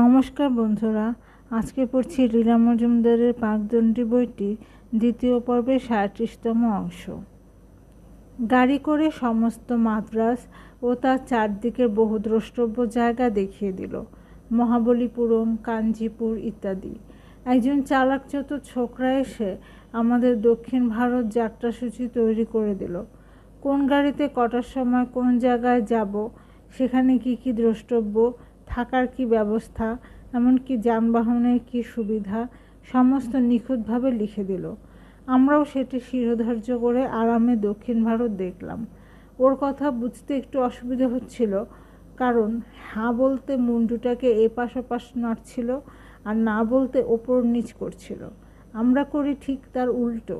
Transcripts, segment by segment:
নমস্কার বন্ধুরা, আজকে পড়ছি লীলা মজুমদারের পাকদণ্ডী বইটি, দ্বিতীয় পর্বের সাঁত্রিশতম অংশ। গাড়ি করে সমস্ত মাদ্রাস ও তার চারদিকের বহু দ্রষ্টব্য জায়গা দেখিয়ে দিল। মহাবলীপুরম, কাঞ্জিপুর ইত্যাদি। একজন চালাকচত ছোকরা এসে আমাদের দক্ষিণ ভারত যাত্রাসূচি তৈরি করে দিল। কোন গাড়িতে কটার সময় কোন জায়গায় যাব, সেখানে কি কি দ্রষ্টব্য থাকার কি ব্যবস্থা, এমনকি যানবাহনের কি সুবিধা, সমস্ত নিখুঁতভাবে লিখে দিল। আমরাও সেটি শিরোধার্য করে আরামে দক্ষিণ ভারত দেখলাম। ওর কথা বুঝতে একটু অসুবিধা হচ্ছিল, কারণ হ্যাঁ বলতে মুন্ডুটাকে এপাশ ওপাশ নাড়ছিল আর না বলতে ওপর নিচ করছিল। আমরা করি ঠিক তার উল্টো।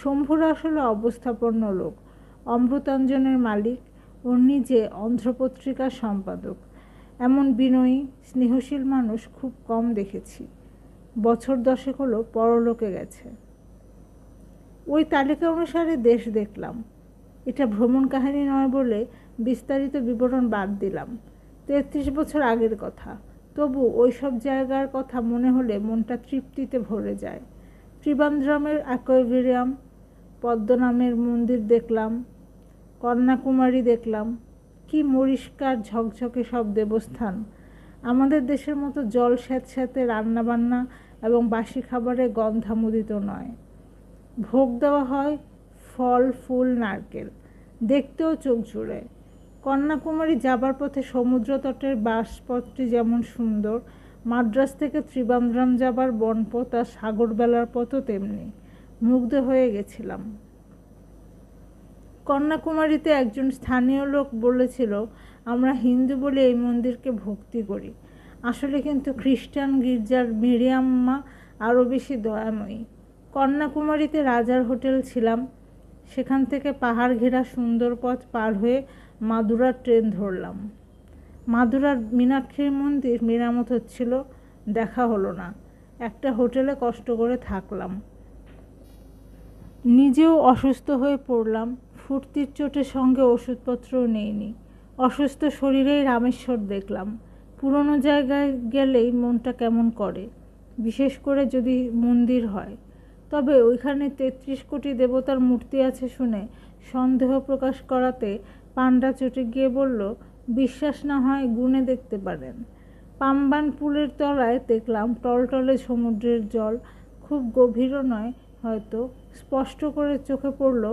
শম্ভুরা আসলে অবস্থাপন্ন লোক, অমৃতাঞ্জনের মালিক ও নিজে অন্ধ্রপত্রিকার সম্পাদক। এমন বিনয়ী, স্নেহশীল মানুষ খুব কম দেখেছি। বছর দশেক হলো পরলোকে গেছে। ওই তালিকা অনুসারে দেশ দেখলাম। এটা ভ্রমণ কাহিনী নয় বলে বিস্তারিত বিবরণ বাদ দিলাম। তেত্রিশ বছর আগের কথা। তবু ওই সব জায়গার কথা মনে হলে মনটা তৃপ্তিতে ভরে যায়। ত্রিবান্দ্রামের অ্যাকোয়ারিয়াম, পদ্মনামের মন্দির দেখলাম, কন্যাকুমারী দেখলাম কি মরিষ্কার ঝকঝকে সব দেবস্থান? আমাদের দেশের মতো জল স্যাঁতস্যাঁতে রান্নাবান্না এবং বাসি খাবারে গন্ধামুদিত নয়। ভোগ দেওয়া হয় ফল, ফুল, নারকেল। দেখতেও চোখ জুড়ে। কন্যাকুমারী যাবার পথে সমুদ্র তটের বাসপথটি যেমন সুন্দর মাদ্রাস থেকে ত্রিবান্দ্রাম যাবার বনপথ আর সাগরবেলার পথও তেমনি। মুগ্ধ হয়ে গেছিলাম। কন্যাকুমারীতে একজন স্থানীয় লোক বলেছিল, আমরা হিন্দু বলে এই মন্দিরকে ভক্তি করি। আসলে কিন্তু খ্রিস্টান গির্জার মেরিয়াম্মা আরও বেশি দয়াময়ী। কন্যাকুমারীতে রাজার হোটেল ছিলাম। সেখান থেকে পাহাড় ঘেরা সুন্দর পথ পার হয়ে মাদুরার ট্রেন ধরলাম। মাদুরার মীনাক্ষীর মন্দির মেরামত হচ্ছিল, দেখা হলো না। একটা হোটেলে কষ্ট করে থাকলাম। নিজেও অসুস্থ হয়ে পড়লাম। ফুর্তির চোটের সঙ্গে ওষুধপত্রও নেইনি। অসুস্থ শরীরেই রামেশ্বর দেখলাম। পুরনো জায়গায় গেলেই মনটা কেমন করে। বিশেষ করে যদি মন্দির হয়। তবে ওইখানে তেত্রিশ কোটি দেবতার মূর্তি আছে শুনে সন্দেহ প্রকাশ করাতে পান্ডা চটে গিয়ে বলল, বিশ্বাস না হয় গুনে দেখতে পারেন। পাম্বান পুলের তলায় দেখলাম টলটলে সমুদ্রের জল। খুব গভীরও নয় হয়তো। স্পষ্ট করে চোখে পড়ল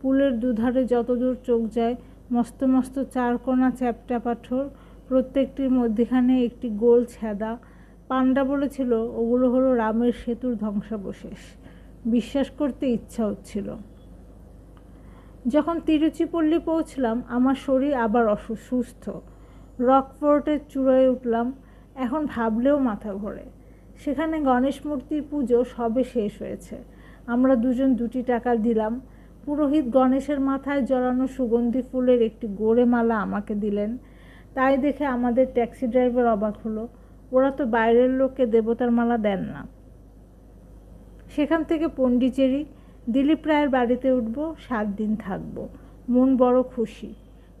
পুলের দুধারে যতদূর চোখ যায়, মস্ত মস্ত চারকোনা চ্যাপটা পাথর, প্রত্যেকটির মধ্যেখানে একটি গোল ছেদা। পান্ডা বলেছিল, ওগুলো হলো রামের সেতুর ধ্বংসাবশেষ। বিশ্বাস করতে ইচ্ছা হচ্ছিল। যখন তিরুচিপল্লী পৌঁছলাম, আমার শরীর আবার অসুস্থ রকফোর্টের চূড়ায় উঠলাম, এখন ভাবলেও মাথা ঘোরে। সেখানে গণেশ মূর্তির পুজো সবে শেষ হয়েছে। আমরা দুজন দুটি টাকা দিলাম পুরোহিত গণেশের মাথায় জড়ানো সুগন্ধি ফুলের একটি গোড়ে মালা আমাকে দিলেন। তাই দেখে আমাদের ট্যাক্সি ড্রাইভার অবাক হলো। ওরা তো বাইরের লোককে দেবতার মালা দেন না। সেখান থেকে পণ্ডিচেরি, দিলীপ রায়ের বাড়িতে উঠব, সাত দিন থাকব। মন বড় খুশি।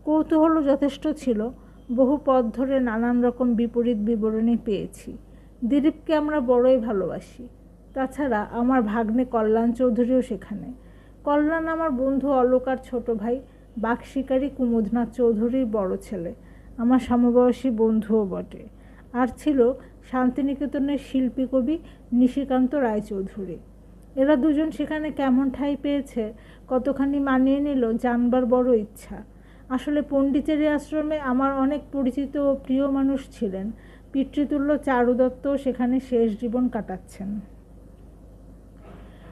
কৌতূহলও যথেষ্ট ছিল। বহু পথ ধরে নানান রকম বিপরীত বিবরণী পেয়েছি। দিলীপকে আমরা বড়ই ভালোবাসি। তাছাড়া আমার ভাগ্নে কল্যাণ চৌধুরীও সেখানে। কল্যাণ আমার বন্ধু অলোকার ছোট ভাই, বাঘ শিকারী কুমুদনাথ চৌধুরীর বড় ছেলে। আমার সমবয়সী বন্ধুও বটে। আর ছিল শান্তিনিকেতনের শিল্পী কবি নিশিকান্ত রায়চৌধুরী। এরা দুজন সেখানে কেমন ঠাই পেয়েছে, কতখানি মানিয়ে নিল জানবার বড় ইচ্ছা। আসলে পণ্ডিচেরি আশ্রমে আমার অনেক পরিচিত ও প্রিয় মানুষ ছিলেন। পিতৃতুল্য চারুদত্তও সেখানে শেষ জীবন কাটাচ্ছেন।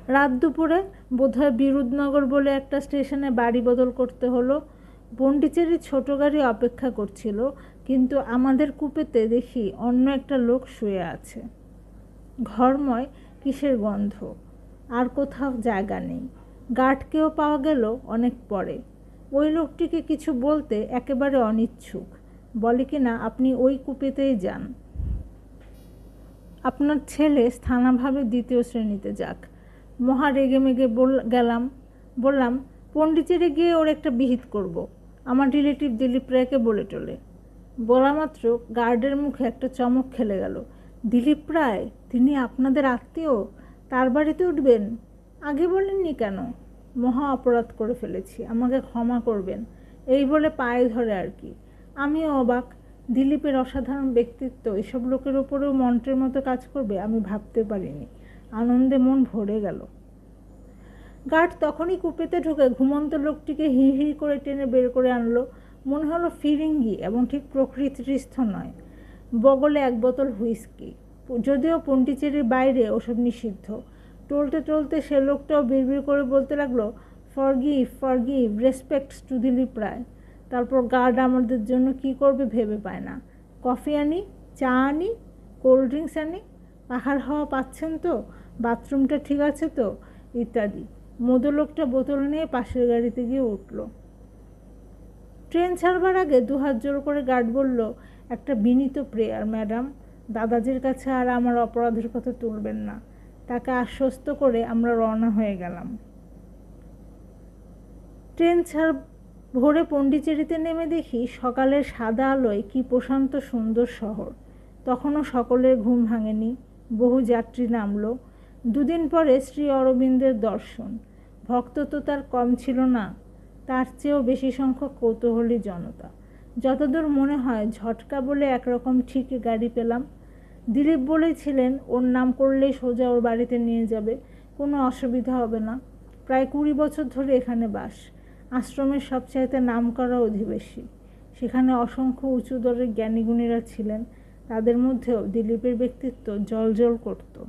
রাত দুপুরে বোধহয় বিরুদনগর বলে একটা স্টেশনে বাড়ি বদল করতে হলো। পণ্ডিচেরি ছোটো গাড়ি অপেক্ষা করছিল, কিন্তু আমাদের কুপেতে দেখি অন্য একটা লোক শুয়ে আছে। ঘরময় কিসের গন্ধ? আর কোথাও জায়গা নেই। গার্ডকেও পাওয়া গেল অনেক পরে। ওই লোকটিকে কিছু বলতে একেবারে অনিচ্ছুক। বলে কি না আপনি ওই কুপেতেই যান। আপনার ছেলে স্থানাভাবে দ্বিতীয় শ্রেণীতে যাক। মহা রেগে মেগে বল, গেলাম। বললাম পণ্ডিচেরি গিয়ে ওর একটা বিহিত করব। আমার রিলেটিভ দিলীপ রায়কে বলে টলে। বলা মাত্র গার্ডের মুখে একটা চমক খেলে গেল। দিলীপ রায়, তিনি আপনাদের আত্মীয়? তার বাড়িতে উঠবেন? আগে বলেননি কেন? মহা অপরাধ করে ফেলেছি, আমাকে ক্ষমা করবেন। এই বলে পায়ে ধরে আর কি। আমিও অবাক। দিলীপের অসাধারণ ব্যক্তিত্ব, এসব লোকের ওপরেও মন্ত্রের মতো কাজ করবে, আমি ভাবতে পারিনি। আনন্দে মন ভরে গেল। গার্ড তখনই কুপেতে ঢুকে ঘুমন্ত লোকটিকে হি হি করে টেনে বের করে আনলো। মনে হলো ফিরিঙ্গি এবং ঠিক প্রকৃতিস্থ নয়। বগলে এক বোতল হুইস্কি। যদিও পন্ডিচেরির বাইরে ওসব নিষিদ্ধ। টলতে টলতে সে লোকটাও বিড়বিড় করে বলতে লাগল, forgive forgive respects to Dilip Roy তারপর গার্ড আমাদের জন্য কি করবে ভেবে পায় না। কফি আনি, চা আনি, কোল্ড ড্রিঙ্কস আনি পাহাড় হাওয়া পাচ্ছেন তো? বাথরুমটা ঠিক আছে তো? ইত্যাদি। মদলোকটা বোতল নিয়ে পাশের গাড়িতে গিয়ে উঠল। ট্রেন ছাড়বার আগে দু হাত জোর করে গার্ড বলল, একটা বিনীত প্রেয়ার, ম্যাডাম। দাদাজির কাছে আর আমার অপরাধের কথা তুলবেন না। তাকে আশ্বস্ত করে আমরা রওনা হয়ে গেলাম। ট্রেন ছাড় ভোরে পন্ডিচেরিতে নেমে দেখি সকালের সাদা আলোয় কি প্রশান্ত সুন্দর শহর। তখনও সকলের ঘুম ভাঙেনি। বহু যাত্রী নামলো। দুদিন পরে শ্রী অরবিন্দের দর্শন। ভক্ত তো তার কম ছিল না, তার চেয়েও বেশি সংখ্যক কৌতূহলী জনতা। যতদূর মনে হয়, ঝটকা বলে একরকম ঠিক গাড়ি পেলাম। দিলীপ বলেছিলেন, ওর নাম করলেই সোজা ওর বাড়িতে নিয়ে যাবে, কোনো অসুবিধা হবে না। প্রায় কুড়ি বছর ধরে এখানে বাস। আশ্রমের সবচাইতে নাম করা অধিবেশী সেখানে অসংখ্য উঁচু দরের জ্ঞানীগুণীরা ছিলেন। তাদের মধ্যেও দিলীপের ব্যক্তিত্ব জল করতো।